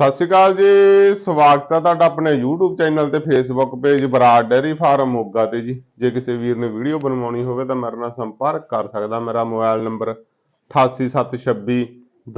ਸਤਿ ਸ਼੍ਰੀ ਅਕਾਲ ਜੀ, ਸਵਾਗਤ ਹੈ ਤੁਹਾਡਾ ਆਪਣੇ YouTube ਚੈਨਲ ਤੇ Facebook page Brar dairy farm Moga ਤੇ ਜੀ। ਜੇ ਕਿਸੇ ਵੀਰ ਨੇ ਵੀਡੀਓ ਬਣਵਾਉਣੀ ਹੋਵੇ ਤਾਂ ਮੇਰੇ ਨਾਲ ਸੰਪਰਕ ਕਰ ਸਕਦਾ। ਮੇਰਾ ਮੋਬਾਈਲ ਨੰਬਰ 88726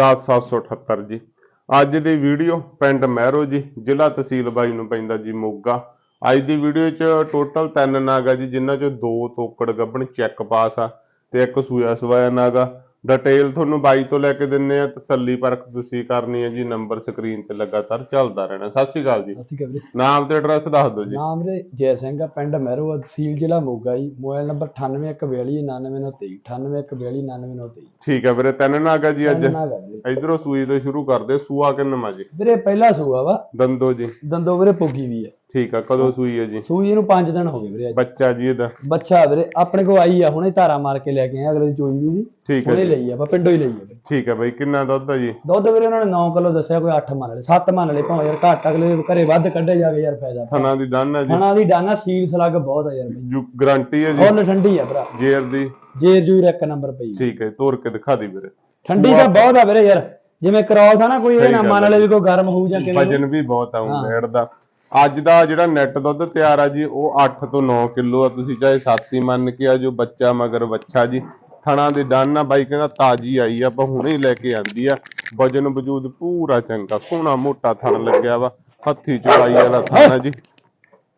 10778 ਜੀ। ਅੱਜ ਦੀ ਵੀਡੀਓ ਪਿੰਡ ਮਹਿਰੋ ਜੀ, ਜ਼ਿਲ੍ਹਾ ਤਹਿਸੀਲ ਬਾਈ ਨੂੰ ਪੈਂਦਾ ਜੀ ਮੋਗਾ। ਅੱਜ ਦੀ ਵੀਡੀਓ 'ਚ ਟੋਟਲ ਤਿੰਨ ਨਾਗਾ ਜੀ, ਜਿਨ੍ਹਾਂ 'ਚੋਂ ਦੋ ਤੋਕੜ ਗੱਬਣ ਚੈੱਕ ਪਾਸ ਆ ਤੇ ਇੱਕ ਸੂਇਆ ਸਵਾਇਆ ਨਾਗਾ। ਡਿਟੇਲ ਤੁਹਾਨੂੰ ਬਾਈ ਤੋਂ ਲੈ ਕੇ ਦਿੰਨੇ ਆ ਤਸੱਲੀ ਪਰਖ ਤੁਸੀਂ ਕਰਨੀ ਹੈ ਜੀ ਨੰਬਰ ਸਕਰੀਨ ਤੇ ਲਗਾਤਾਰ ਚੱਲਦਾ ਰਹਿਣਾ। ਸਤਿ ਸ਼੍ਰੀ ਅਕਾਲ ਜੀ। ਅਸੀਂ ਨਾਮ ਤੇ ਐਡਰੈਸ ਦੱਸ ਦਿਓ ਜੀ। ਨਾਮ ਵੀਰੇ ਜੈ ਸਿੰਘ ਆ ਪਿੰਡ ਮਹਿਰੋ ਤਹਿਸੀਲ ਜ਼ਿਲ੍ਹਾ ਮੋਗਾ ਜੀ। ਮੋਬਾਈਲ ਨੰਬਰ 9814299923 9814299923 ਠੀਕ ਹੈ ਵੀਰੇ ਤਿੰਨ ਨਾਗਾ ਜੀ ਅੱਜ। ਨਾ ਇਧਰੋਂ ਸੂਈ ਤੋਂ ਸ਼ੁਰੂ ਕਰਦੇ ਸੂਆ ਕਿੰਨਵਾਂ ਜੀ? ਵੀਰੇ ਪਹਿਲਾ ਸੂਆ ਵਾ। ਦੰਦੋ ਜੀ। ਦੰਦੋ ਵੀਰੇ ਪੁੱਗੀ ਵੀ ਆ। ਠੀਕ ਆ ਕਦੋਂ ਸੂਈ ਹੈ ਜੀ? ਸੂਈ ਇਹਨੂੰ 5 ਦਿਨ ਹੋ ਗਏ ਵੀਰੇ ਅੱਜ। ਬੱਚਾ ਜੀ ਇਹਦਾ। ਬੱਚਾ ਵੀਰੇ ਆਪਣੇ ਕੋ ਆਈ ਆ ਹੁਣੇ ਧਾਰਾ ਮਾਰ ਕੇ ਲੈ ਕੇ ਆਏ ਅਗਲੇ ਦੀ ਚੋਈ ਵੀ ਹੈ ਹੁਣੇ ਜੀ। ਲਈ ਆ ਆਪਾਂ ਪਿੰਡੋਂ ਹੀ ਲਈ ਆ। ਠੀਕ ਹੈ ਬਾਈ ਕਿੰਨਾ ਦੁੱਧ ਹੈ ਜੀ? ਦੁੱਧ ਵੀਰੇ ਉਹਨਾਂ ਨੇ 9 ਕਿਲੋ ਦੱਸਿਆ ਕੋਈ 8 ਮੰਨ ਲਏ 7 ਮੰਨ ਲਏ ਭਾਵੇਂ ਯਾਰ ਘੱਟ ਅਗਲੇ ਦੇ ਘਰੇ ਵੱਧ ਕੱਢੇ ਜਾਵੇ ਯਾਰ ਫਾਇਦਾ। ਥਣਾ ਦੀ ਡਨ ਜੀ। ਖਾਣਾ ਦੀ ਡਾਨਾ ਸੀਲ ਸਲੱਗ ਬਹੁਤ ਆ ਯਾਰ ਗਾਰੰਟੀ ਹੈ ਜੀ। ਫੁੱਲ ਠੰਡੀ ਆ ਭਰਾ। ਜੇਰ ਦੀ। ਜੇਰ ਜੂਰ ਇੱਕ ਨੰਬਰ ਪਈ ਠੀਕ ਹੈ ਤੋਰ ਕੇ ਦਿਖਾ ਦੀ ਵੀਰੇ। ਠੰਡੀ ਤਾਂ ਬਹੁਤ ਆ ਵੀਰੇ ਯਾਰ। ਜਿਵੇਂ ਕ੍ਰੋਸ ਆ ਨਾ ਕੋਈ ਇਹ ਨਾ ਮੰਨ ਆ ਲੈ ਵੀ ਕੋਈ ਗਰਮ ਹੋਊ ਜਾਂ ਕਿਵੇਂ ਵਜਨ ਵੀ ਬਹੁਤ ਆ ਉਹ ਬੈੜ ਦਾ ਅੱਜ ਦਾ ਜਿਹੜਾ ਨੈਟ ਦੁੱਧ ਤਿਆਰ ਆ ਜੀ ਉਹ 8 ਤੋਂ 9 ਕਿਲੋ ਆ। ਤੁਸੀਂ ਚਾਹੇ 7 ਹੀ ਮੰਨ ਕੇ ਆ ਜੋ ਬੱਚਾ ਮਗਰ ਬੱਚਾ ਜੀ। ਥਣਾ ਦੇ ਡਾਨਾ ਬਾਈ ਕਹਿੰਦਾ ਤਾਜੀ ਆਈ ਆ ਆਪਾਂ ਹੁਣੇ ਹੀ ਲੈ ਕੇ ਆਂਦੀ ਆ। ਵਜਨ ਵਜੂਦ ਪੂਰਾ ਚੰਗਾ ਸੋਹਣਾ ਮੋਟਾ ਥਣ ਲੱਗਿਆ ਵਾ। ਹੱਥੀ ਚੁਕਾਈ ਵਾਲਾ ਥਣ ਆ ਜੀ।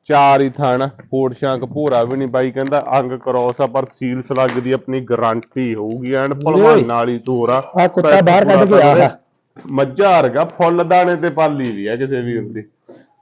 ਚਾਰ ਹੀ ਥਣ ਫੋੜ ਸ਼ਾਂਕ ਭੋਰਾ ਵੀ ਨਹੀਂ। ਬਾਈ ਕਹਿੰਦਾ ਅੰਗ ਕਰੋਸ ਆ ਪਰ ਸੀਲ ਸਲੱਗ ਦੀ ਆਪਣੀ ਗਾਰੰਟੀ ਹੋਊਗੀ। ਐਨ ਭਲਵਾਨ ਵਾਲੀ ਤੋਰ ਆ। ਆ ਕੁੱਤਾ ਬਾਹਰ ਕੱਢ ਕੇ ਆ ਮੱਝਾਂ ਵਰਗਾ ਫੁੱਲ ਦਾਣੇ ਤੇ ਪਾਲੀ ਵੀ ਆ ਕਿਸੇ ਵੀਰ ਦੀ।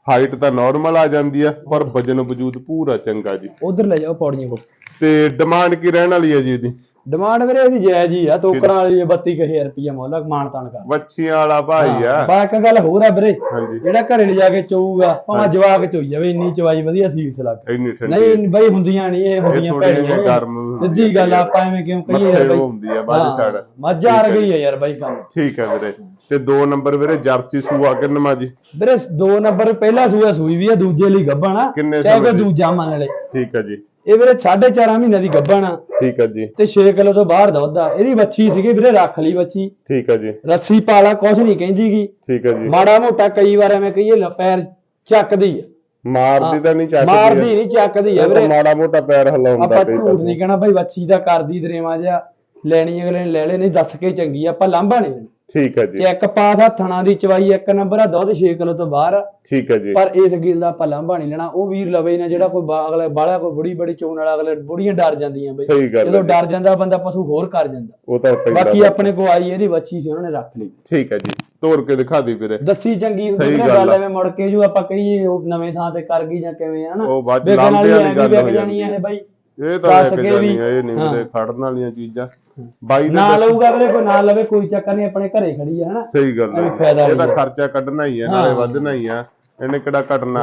ਹਾਈਟ ਤਾਂ ਨਾਰਮਲ ਆ ਜਾਂਦੀ ਆ ਪਰ ਵਜਨ ਵਜੂਦ ਪੂਰਾ ਚੰਗਾ ਜੀ। ਉਧਰ ਲੈ ਜਾਓ ਪੌੜੀਆਂ ਕੋ ਤੇ ਡਿਮਾਂਡ ਕੀ ਰਹਿਣ ਵਾਲੀ ਹੈ ਜੀ ਇਹਦੀ? ਡਿਮਾਂਡ ਵੀਰੇ ਇਹਦੀ ਜਾਇਜ਼ ਹੀ ਆ ਤੋਕਰਾਂ ਵਾਲੀ 32000 ਰੁਪਏ ਮੁੱਲ ਮਾਨ ਤਾਨ ਕਰ। ਵੱਛੀਆਂ ਵਾਲਾ ਭਾਈ ਆ। ਬਾ ਇੱਕ ਗੱਲ ਹੋਰ ਆ ਵੀਰੇ ਜਿਹੜਾ ਘਰੇ ਲਿਜਾ ਕੇ ਚੋਊਗਾ ਭਾਵੇਂ ਜਵਾਕ ਚੋਈ ਜਾਵੇ ਇੰਨੀ ਚਵਾਈ ਵਧੀਆ ਸੀਸ ਲੱਗ। ਨਹੀਂ ਬਈ ਹੁੰਦੀਆਂ ਨਹੀਂ ਇਹ ਹੁੰਦੀਆਂ ਭੈੜੀਆਂ ਸਿੱਧੀ ਗੱਲ ਆ, ਆਪਾਂ ਐਵੇਂ ਕਿਉਂ ਕਹੀਏ ਯਾਰ ਬਈ? ਹੁੰਦੀ ਆ ਬਾਅਦ ਛੜ ਮੱਝ ਆ ਗਈ ਆ ਯਾਰ ਬਾਈ ਕੰਮ। ਠੀਕ ਹੈ ਵੀਰੇ। ਤੇ ਦੋ ਨੰਬਰ ਵੀਰੇ ਜਰਸੀ ਸੂਆ ਕਿੰਨਵਾਂ ਜੀ? ਵੀਰੇ ਦੋ ਨੰਬਰ ਪਹਿਲਾ ਸੂਆ ਸੂਈ ਵੀ ਆ ਦੂਜੇ ਲਈ ਗੱਭਣ ਆ ਚਾਹੇ ਕੋਈ? ਦੂਜਾ ਮੰਨ ਲੈ। ਠੀਕ ਹੈ ਜੀ। ਇਹ ਵੀਰੇ 4.5 ਮਹੀਨੇ ਦੀ ਗੱਭਣ ਆ। ਠੀਕ ਹੈ ਜੀ। ਤੇ 6 ਕਿਲੋ ਤੋਂ ਬਾਹਰ ਦੁੱਧ ਆ ਇਹਦੀ ਬੱਚੀ ਸੀਗੀ ਵੀਰੇ ਰੱਖ ਲਈ ਬੱਚੀ ਠੀਕ ਹੈ ਜੀ। ਰੱਸੀ ਪਾਲਾ ਕੁਛ ਨਹੀਂ ਕਹਿੰਦੀਗੀ। ਠੀਕ ਹੈ ਜੀ। ਮਾੜਾ ਮੋਟਾ ਕਈ ਵਾਰ ਐਵੇਂ ਕਹੀਏ ਪੈਰ ਚੱਕਦੀ ਆ। ਮਾਰਦੀ ਤਾਂ ਨਹੀਂ ਚੱਕਦੀ ਮਾਰਦੀ ਨਹੀਂ ਚੱਕਦੀ ਆ ਤਾਂ ਵੀਰੇ। ਮਾੜਾ ਮੋਟਾ ਪੈਰ ਹਿਲਾਉਂਦਾ ਆਪਾਂ ਝੂਠ ਨਹੀਂ ਕਹਿਣਾ ਭਾਈ ਬੱਚੀ ਦਾ ਕਰਦੀ ਦਰੇਵਾ ਜਿਹਾ। ਲੈਣੀ ਅਗਲੇ ਨੇ ਲੈ ਲੈ ਨਹੀਂ ਦੱਸ ਕੇ ਚੰਗੀ ਆ, ਆਪਾਂ ਲਾਂਭਾ ਨਹੀਂ। ਠੀਕ ਹੈ ਜੀ। ਚੈੱਕ ਪਾਸ ਹੱਥਣਾ ਦੀ ਚਵਾਈ ਇੱਕ ਨੰਬਰ ਆ ਦੁੱਧ 6 ਕਿਲੋ ਤੋਂ ਬਾਹਰ ਆ। ਠੀਕ ਹੈ ਜੀ। ਪਰ ਇਸ ਗਿਲ ਦਾ ਆਪਾਂ ਲਾਂਭਾ ਨਹੀਂ ਲੈਣਾ। ਉਹ ਵੀਰ ਲਵੇ ਨਾ ਜਿਹੜਾ ਕੋਈ ਅਗਲਾ ਬਾਲਾ ਕੋਈ ਬੁੜੀ ਬੜੀ ਚੋਣ ਵਾਲਾ ਅਗਲੇ ਬੁੜੀਆਂ ਡਰ ਜਾਂਦੀਆਂ ਬਈ। ਜਦੋਂ ਹੈ ਡਰ ਜਾਂਦਾ ਬੰਦਾ ਪਸ਼ੂ ਹੋਰ ਕਰ ਜਾਂਦਾ। ਉਹ ਤਾਂ ਬਾਕੀ ਆਪਣੇ ਕੋ ਆਈ ਇਹਦੀ ਬੱਚੀ ਸੀ ਉਹਨਾਂ ਨੇ ਰੱਖ ਲਈ। ਠੀਕ ਹੈ ਜੀ। ਤੋੜ ਕੇ ਦਿਖਾ ਦੀ ਵੀਰੇ। ਦੱਸੀ ਚੰਗੀ ਹੁੰਦੀ ਨਾ ਗੱਲ। ਐਵੇਂ ਮੁੜ ਕੇ ਜੋ ਆਪਾਂ ਕਹੀਏ ਉਹ ਨਵੇਂ ਥਾਂ ਤੇ ਕਰ ਗਈ ਜਾਂ ਕਿਵੇਂ ਹਨਾ? ਉਹ ਬਾਅਦ ਲਾਂਭੇ ਵਾਲੀ ਗੱਲ ਹੋ ਜਾਂਦੀ ਇਹ ਬਾਈ। ਇਹ ਤਾਂ ਲੈ ਕੇ ਜਾਣੀ ਆ ਇਹ ਨਹੀਂ ਹਾਂ। ਵੀਰੇ ਖੜਨ ਵਾਲੀਆਂ ਚੀਜ਼ਾਂ। ਬਾਈ ਨਾ ਲਊਗਾ ਵੀਰੇ ਕੋਈ ਨਾ ਲਵੇ ਕੋਈ ਚੱਕਰ ਨਹੀਂ ਆਪਣੇ ਘਰੇ ਖੜੀ ਆ ਹਨਾ? ਸਹੀ ਗੱਲ ਹੈ ਨਹੀਂ ਇਹਦਾ ਹੈ। ਖਰਚਾ ਕੱਢਣਾ ਹੀ ਹੈ ਨਾਲੇ ਹਾਂ। ਵਧਣਾ ਹੀ ਆ ਇਹਨੇ ਕਿਹੜਾ ਘਟਣਾ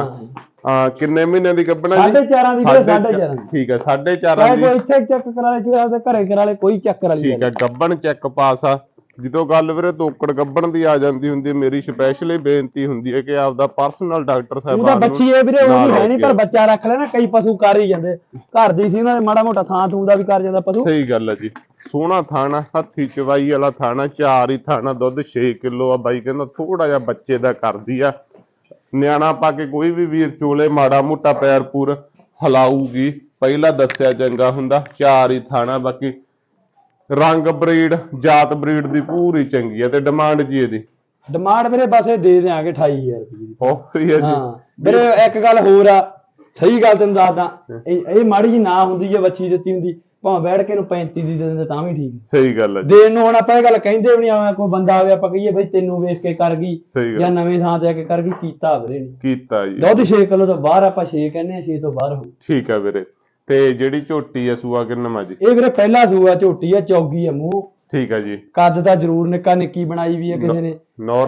ਹਾਂ। ਕਿੰਨੇ ਮਹੀਨੇ ਦੀ ਕੱਢਣਾ ਸਾਢੇ ਚਾਰਾਂ ਦੀ ਵੀਰੇ ਸਾਢੇ ਚਾਰਾਂ ਦੀ। ਠੀਕ ਹੈ ਸਾਢੇ ਚਾਰਾਂ ਚਾਹੇ ਦੀ। ਕੋਈ ਇੱਥੇ ਚੈੱਕ ਕਰਾ ਲੈ ਆਪਦੇ ਘਰੇ ਕਰਾ ਲੈ ਕੋਈ ਚੱਕਰ ਵਾਲੀ ਠੀਕ ਹੈ ਗੱਬਣ ਚੈੱਕ ਪਾਸ ਆ। ਜਦੋਂ ਗੱਲ ਵੀਰੇ ਤੋਕੜ ਗੱਬਣ ਦੀ ਆ ਜਾਂਦੀ ਹੁੰਦੀ ਹੈ ਮੇਰੀ ਸਪੈਸ਼ਲੀ ਬੇਨਤੀ ਹੁੰਦੀ ਹੈ ਕਿ ਆਪਦਾ ਪਰਸਨਲ ਡਾਕਟਰ ਉਹਦਾ ਸਾਹਿਬਾਨ ਬੱਚੀ ਇਹ ਵੀਰੇ ਉਹ ਹੈ ਨਹੀਂ ਪਰ। ਬੱਚਾ ਰੱਖ ਲੈ ਨਾ ਕਈ ਪਸ਼ੂ ਕਰ ਹੀ ਜਾਂਦੇ। ਘਰ ਦੀ ਸੀ ਉਹਨਾਂ ਦੇ ਮਾੜਾ ਮੋਟਾ ਥਾਂ ਥੂੰ ਦਾ ਵੀ ਕਰ ਜਾਂਦਾ ਪਸ਼ੂ। ਸਹੀ ਗੱਲ ਹੈ ਜੀ। ਸੋਹਣਾ ਥਾਣਾ ਹੱਥੀ ਚਵਾਈ ਵਾਲਾ ਥਾਣਾ ਚਾਰ ਹੀ ਥਾਣਾ ਦੁੱਧ 6 ਕਿਲੋ ਆ ਬਾਈ ਕਹਿੰਦਾ ਥੋੜਾ ਜਿਹਾ ਬੱਚੇ ਦਾ ਕਰਦੀ ਆ। ਨਿਆਣਾ ਪਾ ਕੇ ਕੋਈ ਵੀ ਵੀਰ ਚੋਲੇ ਮਾੜਾ ਮੋਟਾ ਪੈਰ ਪੂਰ ਹਲਾਊਗੀ। ਪਹਿਲਾਂ ਦੱਸਿਆ ਚੰਗਾ ਹੁੰਦਾ ਚਾਰ ਹੀ ਥਾਣਾ ਬਾਕੀ ਰੰਗ ਬਰੀਡ ਜਾਤ ਬਰੀਡ ਦੀ ਪੂਰੀ ਚੰਗੀ ਆ ਤੇ ਡਿਮਾਂਡ ਜੀ ਇਹਦੀ। ਡਿਮਾਂਡ ਵੀਰੇ ਬਸ ਇਹ ਦੇ ਦਿਆਂਗੇ 28000 ਰੁਪਏ ਦੀ। ਬਹੁਤ ਹੀ ਜੀ? ਹਾਂ ਵੀਰੇ ਇੱਕ ਗੱਲ ਹੋਰ ਆ ਸਹੀ ਗੱਲ ਤੈਨੂੰ ਦੱਸਦਾ ਇਹ ਮਾੜੀ ਜੀ ਨਾ ਹੁੰਦੀ ਜੇ ਬੱਚੀ ਦਿੱਤੀ ਹੁੰਦੀ ਭਾਵੇਂ ਬੈਠ ਕੇ ਨੂੰ 35 ਦੀ ਦੇ ਦਿੰਦੇ ਤਾਂ ਵੀ ਠੀਕ। ਸਹੀ ਗੱਲ ਹੈ ਦੇਣ ਨੂੰ ਹੁਣ ਆਪਾਂ ਇਹ ਗੱਲ ਕਹਿੰਦੇ ਵੀ ਨਹੀਂ ਆਵੇਂ ਕੋਈ ਬੰਦਾ ਆਵੇ ਆਪਾਂ ਕਹੀਏ ਬਈ ਤੈਨੂੰ ਵੇਖ ਕੇ ਕਰ ਗਈ ਜਾਂ ਨਵੇਂ ਥਾਂ ਤੇ ਆ ਕੇ ਕਰ ਗਈ ਕੀਤਾ ਵੀਰੇ ਨੇ। ਕੀਤਾ ਜੀ। ਦੁੱਧ 6 ਕਿਲੋ ਤੋਂ ਬਾਹਰ ਆਪਾਂ 6 ਕਹਿੰਦੇ ਆ 6 ਤੋਂ ਬਾਹਰ ਹੋ। ਠੀਕ ਆ ਵੀਰੇ। ਤੇ ਜਿਹੜੀ ਝੋਟੀ ਆ ਸੂਆ ਕਿੰਨਾ ਜੀ ਇਹ ਵੀਰੇ ਪਹਿਲਾ ਸੂਆ ਝੋਟੀ ਆ ਚੌਗੀ ਆ ਮੂੰਹ। ਠੀਕ ਆ ਜੀ। ਕੱਦ ਤਾਂ ਜ਼ਰੂਰ ਨਿੱਕਾ ਨਿੱਕੀ ਬਣਾਈ ਵੀ ਆ ਕਿਸੇ ਨੇ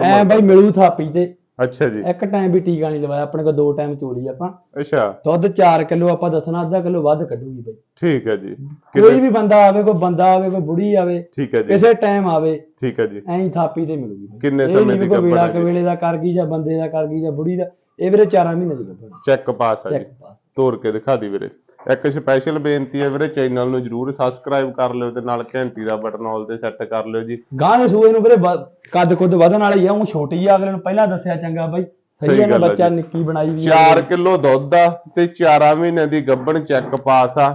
ਐ ਬਈ ਮਿਲੂ ਥਾਪੀ ਤੇ। ਅੱਛਾ ਜੀ। ਇੱਕ ਟਾਈਮ ਵੀ ਟੀਕਾ ਨਹੀਂ ਲਵਾਇਆ ਆਪਣੇ ਕੋਲ ਦੋ ਟਾਈਮ ਚੋਲੀ ਆਪਾਂ। ਅੱਛਾ। ਦੁੱਧ 4 ਕਿਲੋ ਆਪਾਂ ਦੱਸਣਾ ਅੱਧਾ ਕਿਲੋ ਵੱਧ ਕੱਢੂਗੀ ਬਈ। ਠੀਕ ਹੈ ਜੀ। ਕੋਈ ਵੀ ਬੰਦਾ ਆਵੇ ਕੋਈ ਬੰਦਾ ਆਵੇ ਕੋਈ ਬੁੜੀ ਆਵੇ ਠੀਕ ਹੈ ਜੀ। ਕਿਸੇ ਟਾਈਮ ਆਵੇ ਠੀਕ ਹੈ ਜੀ। ਐਂ ਥਾਪੀ ਤੇ ਮਿਲੂਗੀ। ਕਿੰਨੇ ਸਮੇਂ ਦੀ ਕੋਈ ਵੇਲਾ? ਕਵੇਲੇ ਦਾ ਕਰ ਗਈ ਜਾਂ ਬੰਦੇ ਦਾ ਕਰ ਗਈ ਜਾਂ ਬੁੜੀ ਦਾ ਇਹ ਵੀਰੇ 4 ਮਹੀਨੇ ਦੀ ਗੱਭਣ ਚੈੱਕ ਪਾਸ ਆ ਜੀ। ਤੋੜ ਕੇ ਦਿਖਾ ਦੀ ਵੀਰੇ। ਇੱਕ ਸਪੈਸ਼ਲ ਬੇਨਤੀ ਹੈ ਵੀਰੇ ਚੈਨਲ ਨੂੰ ਜਰੂਰ ਸਬਸਕ੍ਰਾਈਬ ਕਰ ਲਿਓ ਤੇ ਨਾਲ ਘੰਟੀ ਦਾ ਬਟਨ ਆਲ ਤੇ ਸੈੱਟ ਕਰ ਲਿਓ ਜੀ। ਗਾਂ ਦੇ ਸੂਏ ਨੂੰ ਵੀਰੇ ਕੱਦ ਕੁੱਦ ਵਧਣ ਵਾਲੀ ਆ ਉਹ ਛੋਟੀ ਆ ਅਗਲੇ ਨੂੰ ਪਹਿਲਾਂ ਦੱਸਿਆ ਚੰਗਾ ਬਾਈ। ਸਹੀ ਗੱਲ ਬੱਚਾ। ਨਿੱਕੀ ਬਣਾਈ ਵੀ ਆ। 4 ਕਿਲੋ ਦੁੱਧ ਆ ਤੇ 4 ਮਹੀਨੇ ਦੀ ਗੱਭਣ ਚੈੱਕ ਪਾਸ ਆ।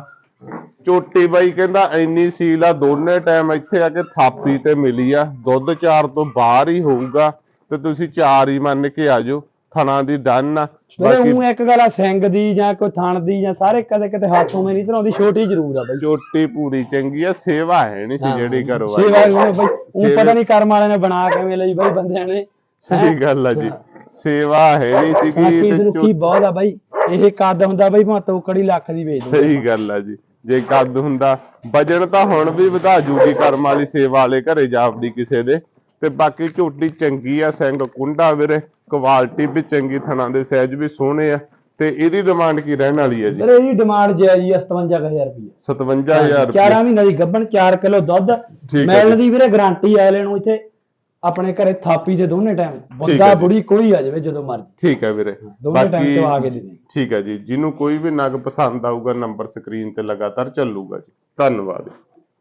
ਚੋਟੀ ਬਾਈ ਕਹਿੰਦਾ ਇੰਨੀ ਸੀਲ ਆ ਦੋਨੇ ਟਾਈਮ ਇੱਥੇ ਆ ਕੇ ਥਾਪੀ ਤੇ ਮਿਲੀ ਆ। ਦੁੱਧ 4 ਤੋਂ ਬਾਹਰ ਹੀ ਹੋਊਗਾ ਤੇ ਤੁਸੀਂ 4 ਹੀ ਮੰਨ ਕੇ ਆਜੋ ਥਣਾ ਦੀ ਡਨ ਆ। ਬਾਕੀ ਉਹ ਇੱਕ ਗੱਲ ਆ ਸਿੰਘ ਦੀ ਜਾਂ ਕੋਈ ਥਣ ਦੀ ਜਾਂ ਸਾਰੇ ਕਦੇ ਕਿਤੇ ਹੱਥੋਂ ਮੇ ਨਹੀਂ ਧਰਾਉਂਦੀ ਛੋਟੀ ਜ਼ਰੂਰ ਆ ਬਾਈ। ਚੋਟੀ ਪੂਰੀ ਚੰਗੀ ਆ ਸੇਵਾ ਹੈ ਨਹੀਂ ਸੀ ਜਿਹੜੀ ਕਰੋ ਸੇਵਾ ਉਹਨੇ ਬਾਈ ਉਹ ਪਤਾ ਨਹੀਂ ਕਰਮ ਵਾਲਿਆਂ ਨੇ ਬਣਾ ਕਿਵੇਂ ਲਈ ਬਾਈ ਬੰਦਿਆਂ ਨੇ। ਸਹੀ ਗੱਲ ਆ ਜੀ। ਸੇਵਾ ਹੈ ਨਹੀਂ ਸੀਗੀ ਤੇ ਜ਼ਰੂਰੀ ਚੋ- ਬਹੁਤ ਆ ਬਾਈ। ਇਹ ਕੱਦ ਹੁੰਦਾ ਬਾਈ ਭਾਂ ਤੋਕੜੀ ਲੱਖ ਦੀ ਵੇਚ ਦਿੰਦੇ ਸਹੀ ਗੱਲ ਆ ਜੀ। ਜੇ ਕੱਦ ਹੁੰਦਾ ਵਜਨ ਤਾਂ ਹੁਣ ਵੀ ਵਧਾ ਜੂਗੀ ਕਰਮ ਵਾਲੀ ਸੇਵਾ ਵਾਲੇ ਘਰੇ ਜਾਪਦੀ ਕਿਸੇ ਦੇ। ਤੇ ਬਾਕੀ ਝੋਟੀ ਚੰਗੀ ਆ ਸਿੰਘ ਕੁੰਡਾ ਵੀਰੇ ਕੁਆਲਿਟੀ ਵੀ ਚੰਗੀ ਥਣਾ ਦੇ ਸਾਈਜ਼ ਵੀ ਸੋਹਣੇ ਆ ਤੇ ਇਹਦੀ ਡਿਮਾਂਡ ਕੀ ਰਹਿਣ ਵਾਲੀ ਹੈ ਜੀ? ਵੀਰੇ ਇਹਦੀ ਡਿਮਾਂਡ ਜਾਇਜ਼ ਹੀ ਆ 57000 ਰੁਪਏ 57000 ਰੁਪਏ ਚਾਰਾਂ ਮਹੀਨੇ ਦੀ ਗੱਭਣ 4 ਕਿਲੋ ਦੁੱਧ ਮੈਲ ਜੀ। ਦੀ ਵੀਰੇ ਗਾਰੰਟੀ ਅਗਲੇ ਨੂੰ ਇੱਥੇ ਆਪਣੇ ਘਰੇ ਥਾਪੀ ਦੇ ਦੋਨੇ ਟਾਈਮ ਬੰਦਾ ਜੀ। ਬੁੜੀ ਕੋਈ ਆ ਜਾਵੇ ਜਦੋਂ ਮਰਜ਼ੀ। ਠੀਕ ਹੈ ਵੀਰੇ। ਦੋਨੇ ਟਾਈਮ ਚਵਾ ਕੇ ਦੇ ਦੇ ਠੀਕ ਹੈ ਜੀ। ਜਿਹਨੂੰ ਕੋਈ ਵੀ ਨਗ ਪਸੰਦ ਆਊਗਾ ਨੰਬਰ ਸਕਰੀਨ ਤੇ ਲਗਾਤਾਰ ਚੱਲੂਗਾ ਜੀ। ਧੰਨਵਾਦ।